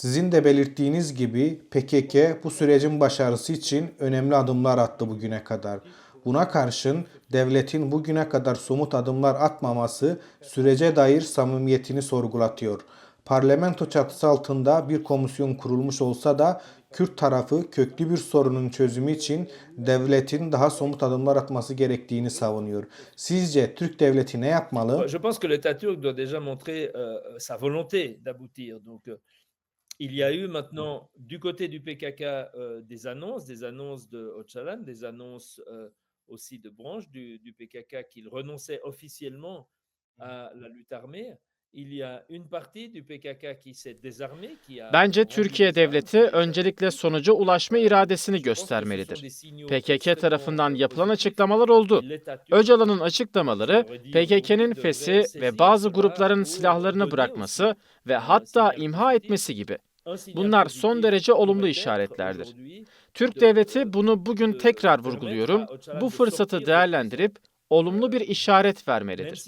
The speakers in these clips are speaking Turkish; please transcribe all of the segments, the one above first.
Sizin de belirttiğiniz gibi PKK bu sürecin başarısı için önemli adımlar attı bugüne kadar. Buna karşın devletin bugüne kadar somut adımlar atmaması sürece dair samimiyetini sorgulatıyor. Parlamento çatısı altında bir komisyon kurulmuş olsa da Kürt tarafı köklü bir sorunun çözümü için devletin daha somut adımlar atması gerektiğini savunuyor. Sizce Türk devleti ne yapmalı? Je pense que l'État turc doit déjà montrer euh, sa volonté d'aboutir. Donc, euh, il y a eu maintenant du côté du PKK euh, des annonces, des annonces de Öcalan, des annonces euh, aussi de branches du, du PKK qu'il renonçait officiellement à la lutte armée. Il y a une partie du PKK qui s'est désarmée, qui a Bence Türkiye devleti öncelikle sonuca ulaşma iradesini ce sont göstermelidir. PKK tarafından euh, yapılan açıklamalar oldu. Öcalan'ın açıklamaları PKK'nin fesi ve bazı grupların silahlarını bırakması ve hatta imha etmesi gibi. Bunlar son derece olumlu işaretlerdir. Türk de- devleti bunu bugün de tekrar vurguluyorum. Bu fırsatı değerlendirip olumlu bir işaret vermelidir.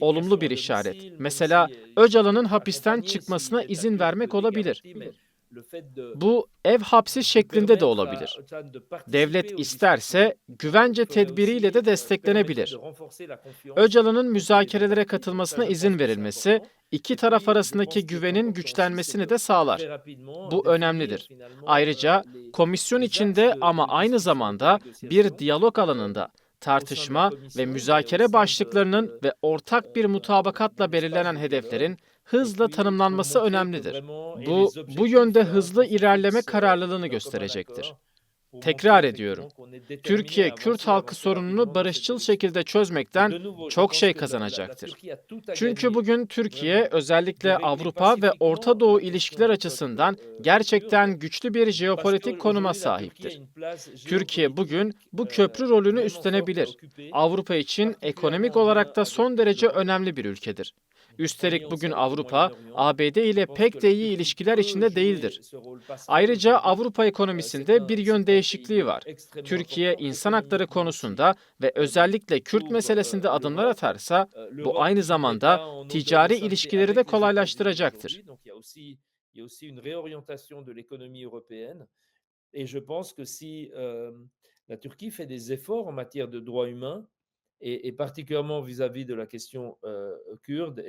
Olumlu bir işaret. Mesela Öcalan'ın hapisten çıkmasına izin vermek olabilir. Bu ev hapsi de şeklinde de olabilir. Devlet isterse güvence tedbiriyle de desteklenebilir. Öcalan'ın müzakerelere katılmasına izin verilmesi. İki taraf arasındaki güvenin güçlenmesini de sağlar. Bu önemlidir. Ayrıca komisyon içinde ama aynı zamanda bir diyalog alanında tartışma ve müzakere başlıklarının ve ortak bir mutabakatla belirlenen hedeflerin hızla tanımlanması önemlidir. Bu bu yönde hızlı ilerleme kararlılığını gösterecektir. Tekrar ediyorum. Türkiye Kürt halkı sorununu barışçıl şekilde çözmekten çok şey kazanacaktır. Çünkü bugün Türkiye özellikle Avrupa ve Orta Doğu ilişkiler açısından gerçekten güçlü bir jeopolitik konuma sahiptir. Türkiye bugün bu euh, köprü rolünü üstlenebilir. Avrupa için ekonomik olarak da son derece önemli bir ülkedir. Üstelik bugün Avrupa, ABD ile pek de iyi ilişkiler içinde değildir. Ayrıca Avrupa ekonomisinde bir yön değişikliği var. Türkiye insan hakları konusunda ve özellikle Kürt meselesinde adımlar atarsa bu aynı zamanda ticari ilişkileri de kolaylaştıracaktır. Donc, il y a aussi, il y a aussi une réorientation de l'économie européenne. Et je pense que si euh, la Turquie fait des efforts en matière de droits humains, et, et particulièrement vis-à-vis de la question euh, kurde,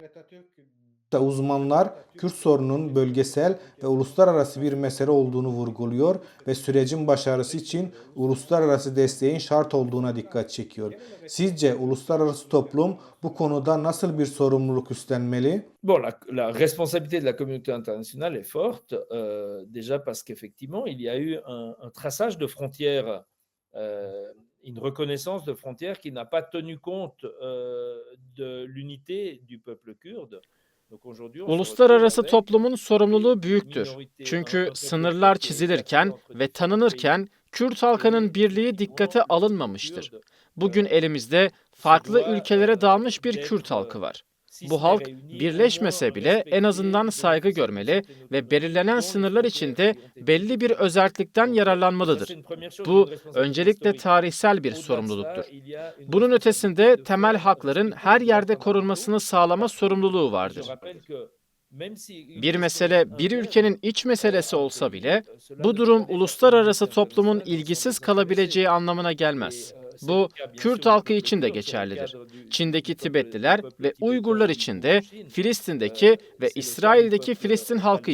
Da uzmanlar Kürt sorunun bölgesel ve uluslararası bir mesele olduğunu vurguluyor ve sürecin başarısı için uluslararası desteğin şart olduğuna dikkat çekiyor. Sizce uluslararası toplum bu konuda nasıl bir sorumluluk üstlenmeli? Bon, la, la responsabilité de la communauté internationale est forte, euh, déjà parce qu'effectivement, il y a eu un, un traçage de frontières, euh, une reconnaissance de frontières qui n'a pas tenu compte euh, de l'unité du peuple kurde. Uluslararası toplumun sorumluluğu büyüktür. Çünkü sınırlar çizilirken ve tanınırken Kürt halkının birliği dikkate alınmamıştır. Bugün euh, elimizde farklı ülkelere euh, dağılmış bir Kürt halkı var. Bu halk birleşmese bile en azından saygı görmeli ve belirlenen sınırlar içinde belli bir özellikten yararlanmalıdır. Bu öncelikle tarihsel bir sorumluluktur. Bunun ötesinde temel hakların her yerde korunmasını sağlama sorumluluğu vardır. Bir mesele bir ülkenin iç meselesi olsa bile bu durum uluslararası toplumun ilgisiz kalabileceği anlamına gelmez. Bu Kürt halkı için de geçerlidir. Çin'deki Tibetliler ve Uygurlar içinde, Chine. Filistin'deki ve İsrail'deki Filistin halkı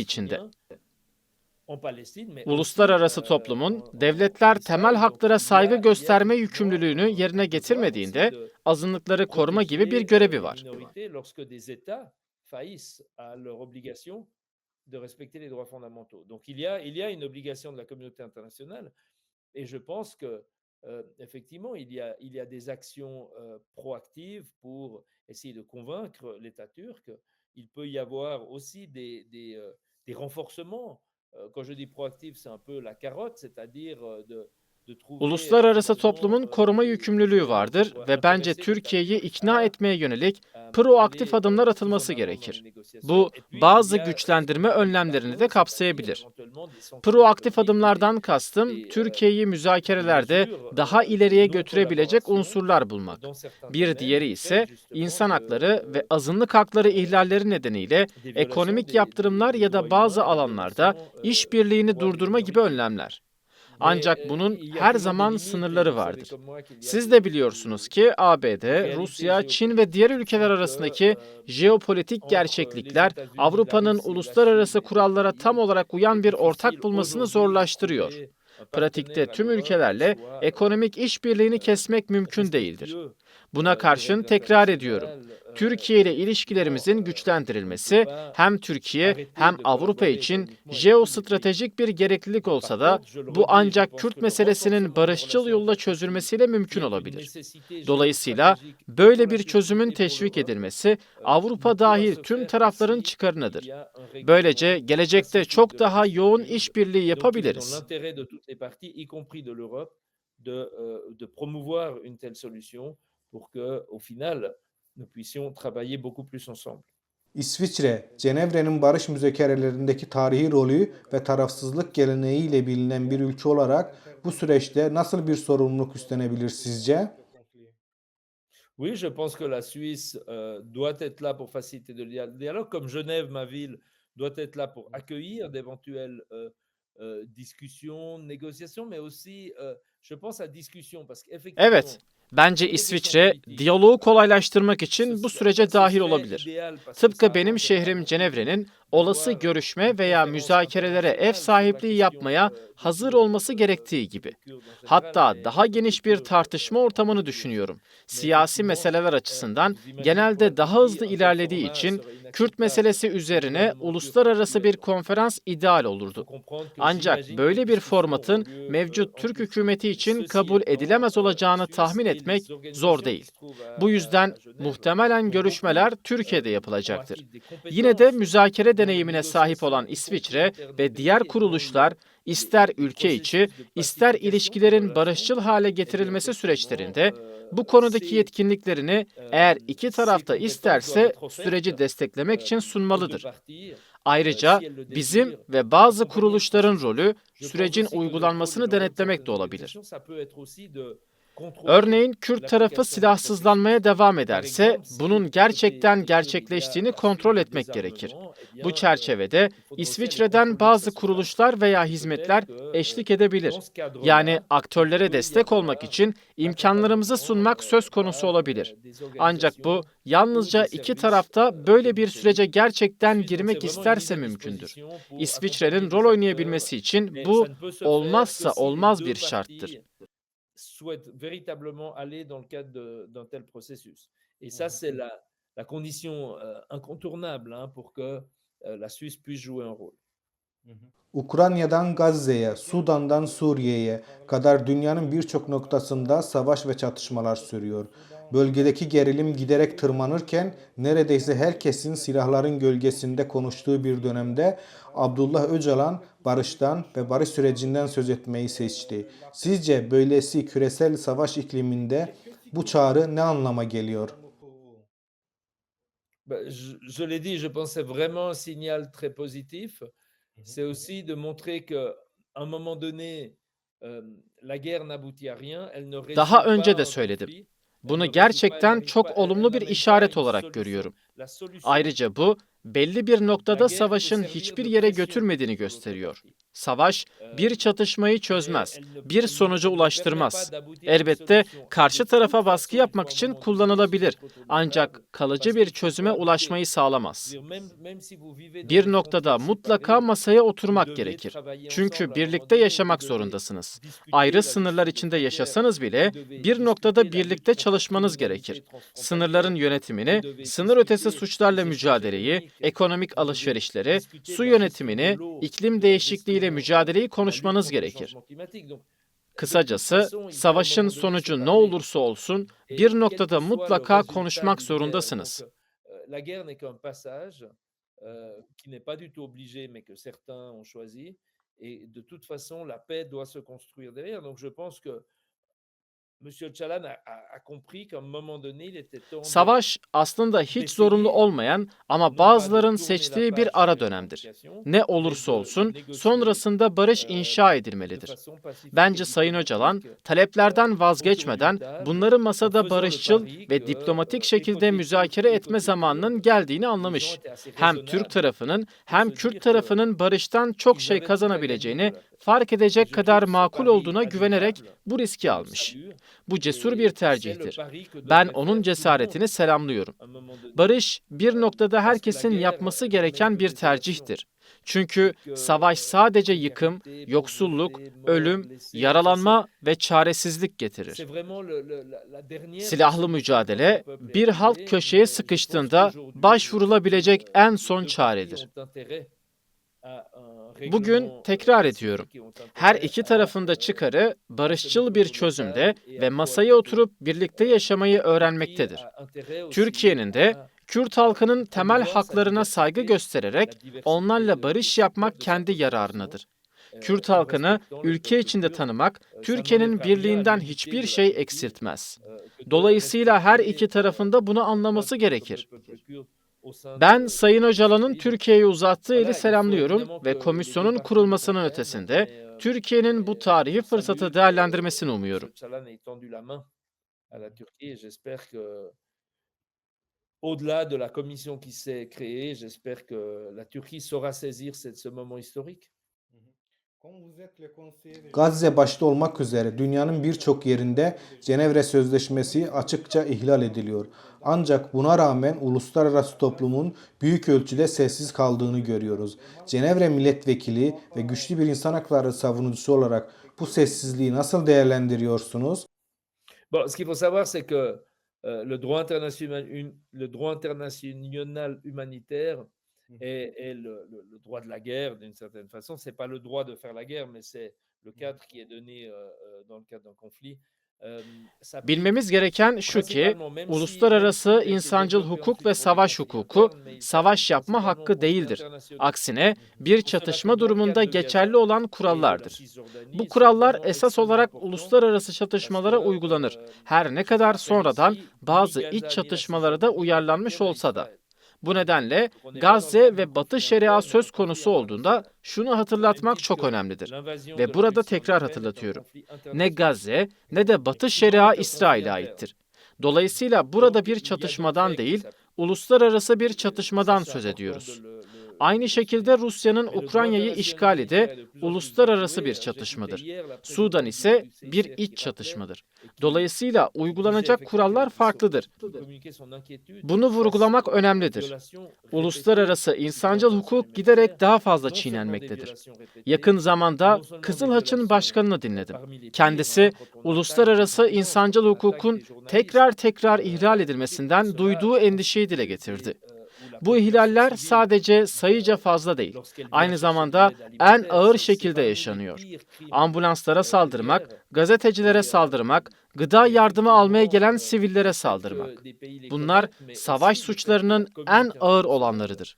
mais aussi, Uluslararası toplumun en- devletler temel haklara saygı gösterme yükümlülüğünü yerine getirmediğinde de azınlıkları koruma gibi bir görevi var. de respecter les droits fondamentaux. Donc il y a, il y a une obligation de la communauté internationale et je pense que euh, effectivement il y, a, il y a des actions euh, proactives pour essayer de convaincre l'État turc. Il peut y avoir aussi des, des, euh, renforcements. Quand je dis proactif, c'est un peu la carotte, c'est-à-dire de, Uluslararası toplumun koruma yükümlülüğü vardır ve bence Türkiye'yi ikna etmeye yönelik proaktif adımlar atılması gerekir. Bu bazı güçlendirme önlemlerini de kapsayabilir. Proaktif adımlardan kastım Türkiye'yi müzakerelerde daha ileriye götürebilecek unsurlar bulmak. Bir diğeri ise insan hakları ve azınlık hakları ihlalleri nedeniyle ekonomik yaptırımlar ya da bazı alanlarda işbirliğini durdurma gibi önlemler. Ancak bunun her zaman sınırları vardır. Siz de biliyorsunuz ki ABD, Rusya, Çin ve diğer ülkeler arasındaki jeopolitik gerçeklikler Avrupa'nın uluslararası kurallara tam olarak uyan bir ortak bulmasını zorlaştırıyor. Pratikte tüm ülkelerle ekonomik işbirliğini kesmek mümkün değildir. Buna karşın tekrar ediyorum. Türkiye ile ilişkilerimizin güçlendirilmesi hem Türkiye hem Avrupa için jeostratejik bir gereklilik olsa da bu ancak Kürt meselesinin barışçıl yolla çözülmesiyle mümkün olabilir. Dolayısıyla böyle bir çözümün teşvik edilmesi Avrupa dahil tüm tarafların çıkarınadır. Böylece gelecekte çok daha yoğun işbirliği yapabiliriz. euh, de promouvoir une telle solution pour que, au final, nous puissions travailler beaucoup plus ensemble. İsviçre, Cenevre'nin barış müzakerelerindeki tarihi rolü ve tarafsızlık geleneğiyle bilinen bir ülke olarak bu süreçte nasıl bir sorumluluk üstlenebilir sizce? Oui, je pense que la Suisse euh, doit être là pour faciliter dia- dialogue, comme Genève, ma ville, doit être là pour accueillir d'éventuelles euh, euh, discussions, négociations, mais aussi, euh, je pense à discussion, parce qu'effectivement, Evet, bence İsviçre diyaloğu kolaylaştırmak için bu sürece dahil olabilir. Tıpkı benim şehrim Cenevre'nin olası görüşme veya müzakerelere ev sahipliği yapmaya hazır olması gerektiği gibi. Hatta daha geniş bir tartışma ortamını düşünüyorum. Siyasi meseleler açısından genelde daha hızlı ilerlediği için Kürt meselesi üzerine uluslararası bir konferans ideal olurdu. Ancak böyle bir formatın mevcut Türk hükümeti için kabul edilemez olacağını tahmin etmek zor değil. Bu yüzden muhtemelen görüşmeler Türkiye'de yapılacaktır. Yine de müzakere deneyimine sahip olan İsviçre ve diğer kuruluşlar ister ülke içi, ister ilişkilerin barışçıl hale getirilmesi süreçlerinde bu konudaki yetkinliklerini eğer iki tarafta isterse süreci desteklemek için sunmalıdır. Ayrıca bizim ve bazı kuruluşların rolü sürecin uygulanmasını denetlemek de olabilir. Örneğin Kürt tarafı silahsızlanmaya devam ederse bunun gerçekten gerçekleştiğini kontrol etmek gerekir. Bu çerçevede İsviçre'den bazı kuruluşlar veya hizmetler eşlik edebilir. Yani aktörlere destek olmak için imkanlarımızı sunmak söz konusu olabilir. Ancak bu yalnızca iki tarafta böyle bir sürece gerçekten girmek isterse mümkündür. İsviçre'nin rol oynayabilmesi için bu olmazsa olmaz bir şarttır. Souhaite véritablement aller dans le cadre d'un tel processus. Et ça, c'est la, la condition euh, incontournable hein, pour que euh, la Suisse puisse jouer un rôle. Ukrayna'dan Gazze'ye, Sudan'dan Suriye'ye kadar dünyanın birçok noktasında savaş ve çatışmalar sürüyor. Bölgedeki gerilim giderek tırmanırken neredeyse herkesin silahların gölgesinde konuştuğu bir dönemde Abdullah Öcalan barıştan ve barış sürecinden söz etmeyi seçti. Sizce böylesi küresel savaş ikliminde bu çağrı ne anlama geliyor? Je je l'ai dit, je pense que c'est vraiment un signal très positif. C'est aussi de montrer qu'à un moment donné, euh, la guerre n'aboutit à rien, elle ne Daha önce de söyledim. Bunu gerçekten çok olumlu bir işaret olarak görüyorum. Ayrıca bu belli bir noktada savaşın hiçbir yere götürmediğini gösteriyor. Savaş Euh, bir çatışmayı çözmez, bir sonuca ulaştırmaz. Elbette karşı tarafa baskı yapmak için kullanılabilir. Ancak kalıcı bir çözüme ulaşmayı sağlamaz. Bir noktada mutlaka masaya oturmak gerekir. Çünkü birlikte yaşamak zorundasınız. Ayrı la sınırlar içinde yaşasanız bile bir noktada birlikte çalışmanız gerekir. Sınırların yönetimini, sınır ötesi suçlarla mücadeleyi, ekonomik alışverişleri, su yönetimini, iklim değişikliğiyle gestion, mücadeleyi konuşmanız gerekir. Kısacası savaşın sonucu ne olursa olsun bir noktada mutlaka konuşmak zorundasınız. euh. Et de toute façon, la paix doit se construire derrière. Donc je pense que Monsieur Öcalan a, a- a compris qu'à un moment donné, il était temps de- Savaş aslında hiç zorunlu olmayan ama bazıların seçtiği bir ara dönemdir. Ne olursa olsun sonrasında barış inşa edilmelidir. Bence Sayın Öcalan taleplerden vazgeçmeden bunları masada barışçıl ve diplomatik şekilde müzakere etme zamanının geldiğini anlamış. Hem Türk tarafının hem Kürt tarafının barıştan çok şey kazanabileceğini fark edecek kadar makul olduğuna güvenerek bu riski almış. Bu cesur bir tercihtir. Ben onun cesaretini selamlıyorum. Barış bir noktada herkesin yapması gereken bir tercihtir. Çünkü savaş sadece yıkım, yoksulluk, ölüm, yaralanma ve çaresizlik getirir. Silahlı mücadele bir halk köşeye sıkıştığında başvurulabilecek en son çaredir. Bugün tekrar ediyorum. Her iki tarafın da çıkarı barışçıl bir çözümde ve masaya oturup birlikte yaşamayı öğrenmektedir. Türkiye'nin de Kürt halkının temel haklarına saygı göstererek onlarla barış yapmak kendi yararınadır. Kürt halkını ülke içinde tanımak Türkiye'nin birliğinden hiçbir şey eksiltmez. Dolayısıyla her iki tarafında bunu anlaması gerekir. Ben Sayın Öcalan'ın Türkiye'ye uzattığı eli selamlıyorum ve komisyonun kurulmasının ötesinde Türkiye'nin bu tarihi fırsatı değerlendirmesini umuyorum. Au-delà de la commission qui s'est créée, j'espère que la Turquie saura saisir ce moment historique. Gazze başta olmak üzere dünyanın birçok yerinde Cenevre Sözleşmesi açıkça ihlal ediliyor. Ancak buna rağmen uluslararası toplumun büyük ölçüde sessiz kaldığını görüyoruz. Cenevre milletvekili ve güçlü bir insan hakları savunucusu olarak bu sessizliği nasıl değerlendiriyorsunuz? Bon, ce qu'il faut savoir, c'est que euh, le droit international, le droit international humanitaire est, est le, le- le droit de la guerre d'une certaine façon. C'est pas le droit de faire la guerre, mais c'est le cadre qui est donné euh, euh, dans le cadre d'un conflit. Euh, Bilmemiz gereken şu ki, uluslararası insancıl hukuk ve savaş hukuku savaş yapma hakkı değildir. Aksine bir çatışma durumunda geçerli olan kurallardır. Bu kurallar esas olarak uluslararası çatışmalara uygulanır. Her ne kadar sonradan bazı iç çatışmalara da uyarlanmış olsa da. Bu nedenle Gazze ve Batı Şeria söz konusu olduğunda şunu hatırlatmak çok önemlidir. Ve burada tekrar hatırlatıyorum. Ne Gazze ne de Batı Şeria İsrail'e aittir. Dolayısıyla burada bir çatışmadan değil, uluslararası bir çatışmadan söz ediyoruz. Aynı şekilde Rusya'nın Ukrayna'yı işgali de uluslararası bir çatışmadır. Sudan ise bir iç çatışmadır. Dolayısıyla uygulanacak kurallar farklıdır. Bunu vurgulamak önemlidir. Uluslararası insancıl hukuk giderek daha fazla çiğnenmektedir. Yakın zamanda Kızıl Haç'ın başkanını dinledim. Kendisi uluslararası insancıl hukukun tekrar tekrar ihlal edilmesinden duyduğu endişeyi dile getirdi. Bu ihlaller sadece sayıca fazla değil, aynı zamanda en ağır şekilde yaşanıyor. Ambulanslara saldırmak, gazetecilere saldırmak, gıda yardımı almaya gelen sivillere saldırmak. Bunlar savaş suçlarının en ağır olanlarıdır.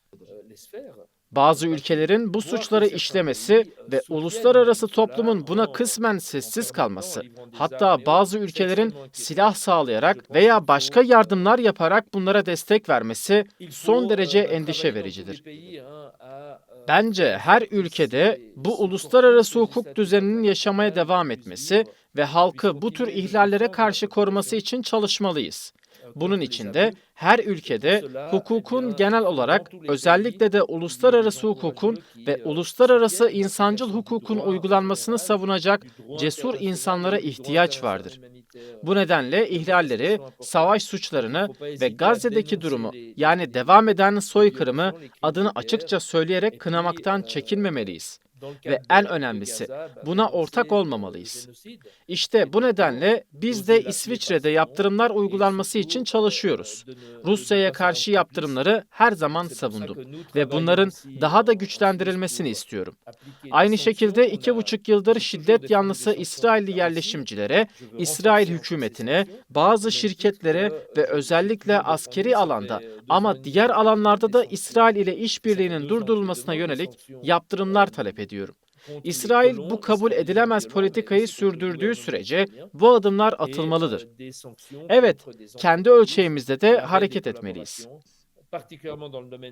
Bazı ülkelerin bu suçları işlemesi ve uluslararası toplumun buna kısmen sessiz kalması, hatta bazı ülkelerin silah sağlayarak veya başka yardımlar yaparak bunlara destek vermesi son derece endişe vericidir. Bence her ülkede bu uluslararası hukuk düzeninin yaşamaya devam etmesi ve halkı bu tür ihlallere karşı koruması için çalışmalıyız. Bunun için de her ülkede hukukun genel olarak özellikle de uluslararası hukukun ve uluslararası insancıl hukukun uygulanmasını savunacak cesur insanlara ihtiyaç vardır. Bu nedenle ihlalleri, savaş suçlarını ve Gazze'deki durumu yani devam eden soykırımı adını açıkça söyleyerek kınamaktan çekinmemeliyiz. Ve en önemlisi buna ortak olmamalıyız. İşte bu nedenle biz de İsviçre'de yaptırımlar uygulanması için çalışıyoruz. Rusya'ya karşı yaptırımları her zaman savundum ve bunların daha da güçlendirilmesini istiyorum. Aynı şekilde iki buçuk yıldır şiddet yanlısı İsrailli yerleşimcilere, İsrail hükümetine, bazı şirketlere ve özellikle askeri alanda ama diğer alanlarda da İsrail ile işbirliğinin durdurulmasına yönelik yaptırımlar talep ediyorum. İsrail bu kabul edilemez politikayı sürdürdüğü sürece bu adımlar atılmalıdır. Evet, kendi ölçeğimizde de hareket etmeliyiz.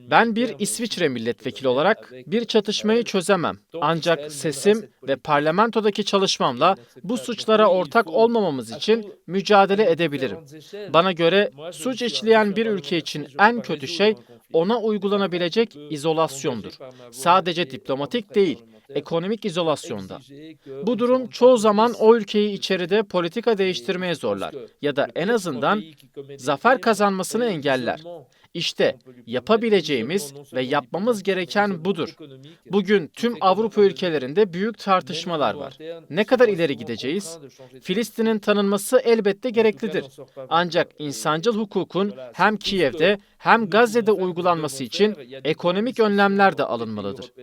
Ben bir İsviçre milletvekili olarak bir çatışmayı çözemem. Ancak sesim ve parlamentodaki çalışmamla bu suçlara ortak olmamamız için mücadele edebilirim. Bana göre suç işleyen bir ülke için en kötü şey ona uygulanabilecek izolasyondur. Sadece diplomatik değil, ekonomik izolasyonda. Bu durum çoğu zaman o ülkeyi içeride politika değiştirmeye zorlar ya da en azından zafer kazanmasını engeller. İşte yapabileceğimiz ve yapmamız gereken budur. Bugün tüm Avrupa ülkelerinde büyük tartışmalar var. Ne kadar ileri gideceğiz? Filistin'in tanınması elbette gereklidir. Ancak insancıl hukukun hem Kiev'de hem Gazze'de uygulanması için ekonomik önlemler de alınmalıdır.